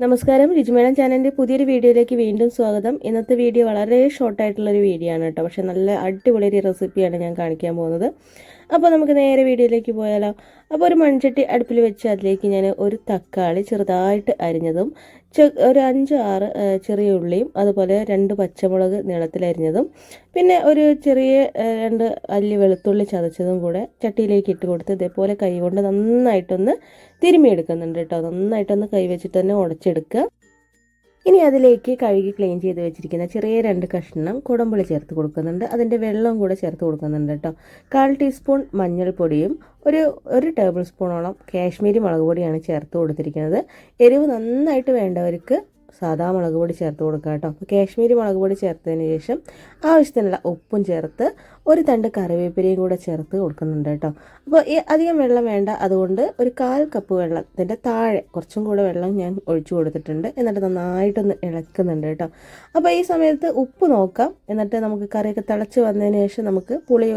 നമസ്കാരം രുചിമേളം ചാനലിന്റെ പുതിയൊരു വീഡിയോയിലേക്ക് വീണ്ടും സ്വാഗതം. ഇന്നത്തെ വീഡിയോ വളരെ ഷോർട്ടായിട്ടുള്ളൊരു വീഡിയോ ആണ് കേട്ടോ. പക്ഷെ നല്ല അടിപൊളി ഒരു റെസിപ്പിയാണ് ഞാൻ കാണിക്കാൻ പോകുന്നത്. അപ്പോൾ നമുക്ക് നേരെ വീഡിയോയിലേക്ക് പോയാലോ. അപ്പോൾ ഒരു മൺചട്ടി അടുപ്പിൽ വെച്ച് അതിലേക്ക് ഞാൻ ഒരു തക്കാളി ചെറുതായിട്ട് അരിഞ്ഞതും ഒരു അഞ്ച് ആറ് ചെറിയ ഉള്ളിയും അതുപോലെ രണ്ട് പച്ചമുളക് നീളത്തിലരിഞ്ഞതും പിന്നെ ഒരു ചെറിയ രണ്ട് അല്ലി വെളുത്തുള്ളി ചതച്ചതും കൂടെ ചട്ടിയിലേക്ക് ഇട്ട് കൊടുത്ത് ഇതേപോലെ കൈ കൊണ്ട് നന്നായിട്ടൊന്ന് തിരുമ്മിയെടുക്കുന്നുണ്ട് കേട്ടോ. നന്നായിട്ടൊന്ന് കൈ വെച്ചിട്ട് തന്നെ ഉടച്ചെടുക്കുക. ഇനി അതിലേക്ക് കഴുകി ക്ലീൻ ചെയ്ത് വെച്ചിരിക്കുന്ന ചെറിയ രണ്ട് കഷ്ണം കുടമ്പുളി ചേർത്ത് കൊടുക്കുന്നുണ്ട്. അതിന്റെ വെള്ളവും കൂടെ ചേർത്ത് കൊടുക്കുന്നുണ്ട് കേട്ടോ. കാൽ ടീസ്പൂൺ മഞ്ഞൾപ്പൊടിയും ഒരു ഒരു ടേബിൾ സ്പൂണോളം കാശ്മീരി മുളക് പൊടിയാണ് ചേർത്ത് കൊടുത്തിരിക്കുന്നത്. എരിവ് നന്നായിട്ട് വേണ്ടവർക്ക് സാധാ മുളക് പൊടി ചേർത്ത് കൊടുക്കുക കേട്ടോ. അപ്പോൾ കാശ്മീരി മുളക് പൊടി ചേർത്തതിന് ശേഷം ആവശ്യത്തിനുള്ള ഉപ്പും ചേർത്ത് ഒരു തണ്ട് കറിവേപ്പിലയും കൂടെ ചേർത്ത് കൊടുക്കുന്നുണ്ട് കേട്ടോ. അപ്പോൾ ഈ അധികം വെള്ളം വേണ്ട. അതുകൊണ്ട് ഒരു കാൽ കപ്പ് വെള്ളത്തിന്റെ താഴെ കുറച്ചും കൂടെ വെള്ളം ഞാൻ ഒഴിച്ചു കൊടുത്തിട്ടുണ്ട്. എന്നിട്ട് നന്നായിട്ടൊന്ന് ഇളക്കുന്നുണ്ട് കേട്ടോ. അപ്പോൾ ഈ സമയത്ത് ഉപ്പ് നോക്കാം. എന്നിട്ട് നമുക്ക് കറിയൊക്കെ തിളച്ച് വന്നതിന് ശേഷം നമുക്ക് പുളി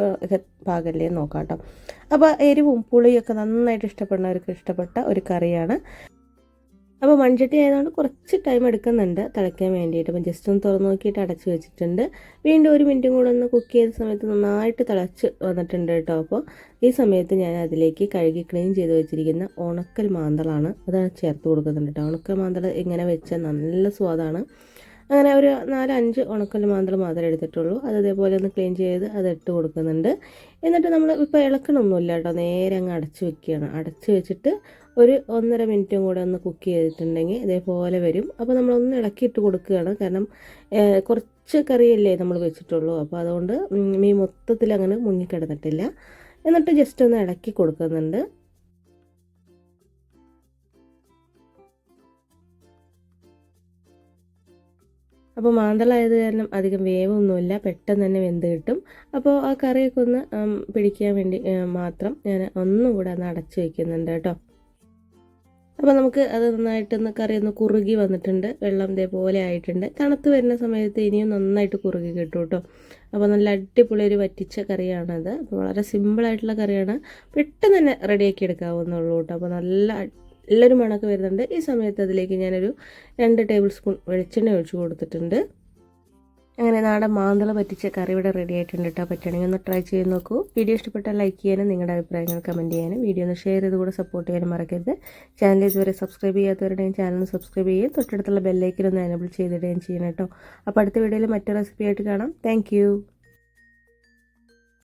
പാകല്ലേ നോക്കാം കേട്ടോ. അപ്പോൾ എരിവും പുളിയൊക്കെ നന്നായിട്ട് ഇഷ്ടപ്പെടുന്നവർക്ക് ഇഷ്ടപ്പെട്ട ഒരു കറിയാണ് അപ്പോൾ മൺചട്ടി ആയതുകൊണ്ട് കുറച്ച് ടൈം എടുക്കുന്നുണ്ട്. തിളയ്ക്കാൻ വേണ്ടിയിട്ട്. അപ്പം ജസ്റ്റ് ഒന്ന് തുറന്ന് നോക്കിയിട്ട് അടച്ച് വെച്ചിട്ടുണ്ട്. വീണ്ടും ഒരു മിനിറ്റും കൂടെ ഒന്ന് കുക്ക് ചെയ്ത സമയത്ത് നന്നായിട്ട് തിളച്ച് വന്നിട്ടുണ്ട് കേട്ടോ. അപ്പോൾ ഈ സമയത്ത് ഞാൻ അതിലേക്ക് കഴുകി ക്ലീൻ ചെയ്ത് വെച്ചിരിക്കുന്ന ഉണക്കൽ മാന്തളാണ് അതാണ് ചേർത്ത് കൊടുക്കുന്നുണ്ട് കേട്ടോ. ഉണക്കൽ മാന്തൾ ഇങ്ങനെ വെച്ചാൽ നല്ല സ്വാദാണ്. അങ്ങനെ ഒരു നാലഞ്ച് ഉണക്കൽ മാന്തൽ മാത്രമേ എടുത്തിട്ടുള്ളൂ. അത് ഇതേപോലെ ഒന്ന് ക്ലീൻ ചെയ്ത് അത് ഇട്ട് കൊടുക്കുന്നുണ്ട്. എന്നിട്ട് നമ്മൾ ഇപ്പോൾ ഇളക്കണമൊന്നുമില്ല കേട്ടോ. നേരെ അങ്ങ് അടച്ചു വെക്കുകയാണ്. അടച്ച് വെച്ചിട്ട് ഒരു ഒന്നര മിനിറ്റും കൂടെ ഒന്ന് കുക്ക് ചെയ്തിട്ടുണ്ടെങ്കിൽ ഇതേപോലെ വരും. അപ്പോൾ നമ്മളൊന്ന് ഇളക്കിയിട്ട് കൊടുക്കുകയാണ്. കാരണം കുറച്ച് കറിയല്ലേ നമ്മൾ വെച്ചിട്ടുള്ളൂ. അപ്പോൾ അതുകൊണ്ട് മീൻ മൊത്തത്തിൽ അങ്ങനെ മുങ്ങിക്കിടന്നിട്ടില്ല എന്നിട്ട് ജസ്റ്റ് ഒന്ന് ഇളക്കി കൊടുക്കുന്നുണ്ട്. അപ്പോൾ മാന്തളായത് കാരണം അധികം വേവൊന്നുമില്ല പെട്ടെന്ന് തന്നെ വെന്ത് കിട്ടും. അപ്പോൾ ആ കറിയൊക്കെ ഒന്ന് പിടിക്കാൻ വേണ്ടി മാത്രം ഞാൻ ഒന്നും കൂടെ ഒന്ന് അടച്ചു വയ്ക്കുന്നുണ്ട് കേട്ടോ. അപ്പോൾ നമുക്ക് അത് നന്നായിട്ടൊന്ന് കറി ഒന്ന് കുറുകി വന്നിട്ടുണ്ട്. വെള്ളം ഇതേപോലെ ആയിട്ടുണ്ട്. തണുത്ത് വരുന്ന സമയത്ത് ഇനിയും നന്നായിട്ട് കുറുകി കിട്ടും കേട്ടോ. അപ്പോൾ നല്ല അടിപൊളി ഒരു വറ്റിച്ച കറിയാണത്. അപ്പോൾ വളരെ സിമ്പിളായിട്ടുള്ള കറിയാണ്. പെട്ടെന്ന് തന്നെ റെഡിയാക്കി എടുക്കാവുന്നുള്ളൂ കേട്ടോ. അപ്പോൾ നല്ല നല്ലൊരു മണക്ക് വരുന്നുണ്ട്. ഈ സമയത്ത് അതിലേക്ക് ഞാനൊരു രണ്ട് ടേബിൾ സ്പൂൺ വെളിച്ചെണ്ണ ഒഴിച്ചു കൊടുത്തിട്ടുണ്ട്. അങ്ങനെ നാടൻ മാന്തള പറ്റിച്ച കറി ഇവിടെ റെഡി ആയിട്ടുണ്ട് കേട്ടോ. പറ്റുകയാണെങ്കിൽ ഒന്ന് ട്രൈ ചെയ്ത് നോക്കൂ. വീഡിയോ ഇഷ്ടപ്പെട്ടാൽ ലൈക്ക് ചെയ്യാനും നിങ്ങളുടെ അഭിപ്രായങ്ങൾ കമന്റ് ചെയ്യാനും വീഡിയോ ഒന്ന് ഷെയർ ചെയ്ത് കൂടെ സപ്പോർട്ട് ചെയ്യാനും മറക്കരുത്. ചാനൽ ഇതുവരെ സബ്സ്ക്രൈബ് ചെയ്യാത്തവരുടെയും ചാനൽ സബ്സ്ക്രൈബ് ചെയ്യുകയും തൊട്ടടുത്തുള്ള ബെല്ലൈക്കിലൊന്ന് എനബിൾ ചെയ്തിടുകയും ചെയ്യണം കേട്ടോ. അപ്പോൾ അടുത്ത വീഡിയോയിൽ മറ്റു റെസിപ്പി ആയിട്ട് കാണാം. താങ്ക്